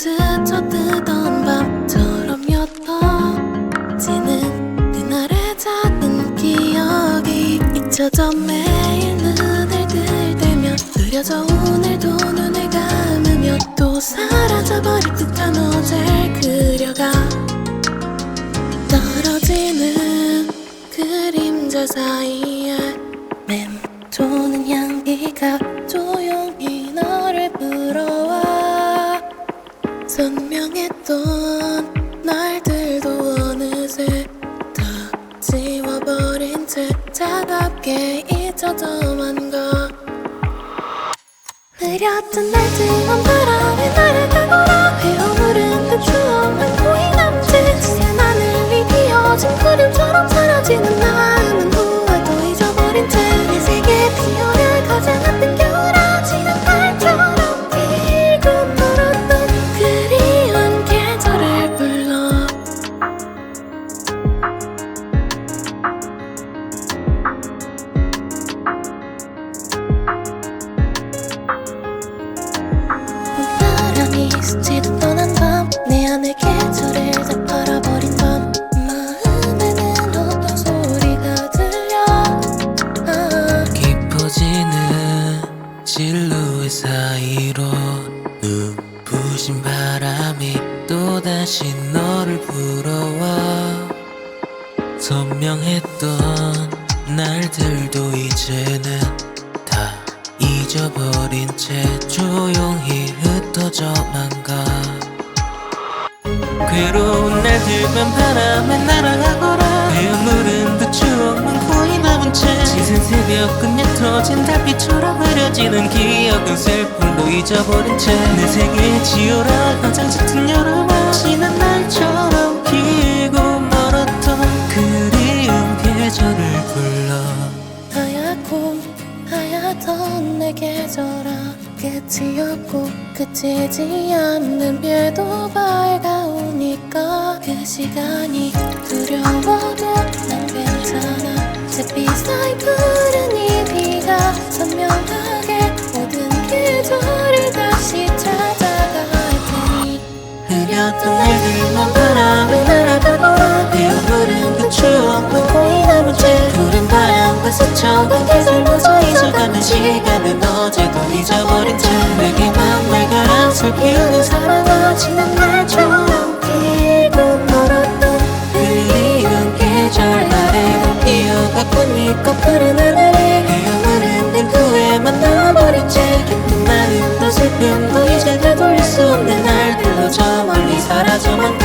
스며들던 밤처럼였던 지는 그날의 작은 기억이 잊혀져 매일 눈을 들들며 흐려져 오늘도 눈을 감으며 또 사라져버릴 듯한 어제를 그려가 떨어지는 그림자 사이에 맴도는 향기가 조용 선명했던 날들도 어느새 다 지워버린 채 차갑게 잊혀져만 가. 흐렸던 날들만 날아가거라 스치듯 떠난 밤 내 안의 계절을 다 팔아버린 밤. 마음에는 어떤 소리가 들려? 아, 깊어지는 실루엣 사이로 눈부신 바람이 또다시 너를 불어와 선명했던 날들도 이제는 다 잊어버린 채 조용히 흩어져만 가. 괴로운 날들만 바람에 날아가거라. 헤어무른 그 추억만 고이 남은 채. 짙은 새벽 끝에 터진 달빛처럼 흐려지는 기억은 슬픔도 잊어버린 채. 내 세계에 지어라. 가장 짙은 여름아. 지난 날처럼 길 하얗던 내 계절아 끝이 없고 그치지 않는 별도 밝아오니까 그 시간이 두려워도 난 괜찮아. 잿빛 사이 푸른 이 비가 선명하게 모든 계절을 다시 찾아갈 테니. 흐렸던 날들만 바람에 날아가거라. 헤어무른 그 추억만 고이 남은 채 푸른 바람과 스쳐간 잊어가는 시간은 어제도 잊어버린 채 내게 맘날 가랑설 피우는 사랑하지는 날처럼 뛰고 멀었던 흘리는 계절 아래로 피어가 꽃잎과 푸른 하늘에 헤어나는 내 후에 만나버린 채 기쁜 마음도 슬픔도 이제 되돌릴 수 없는 날들로 저 멀리 사라져만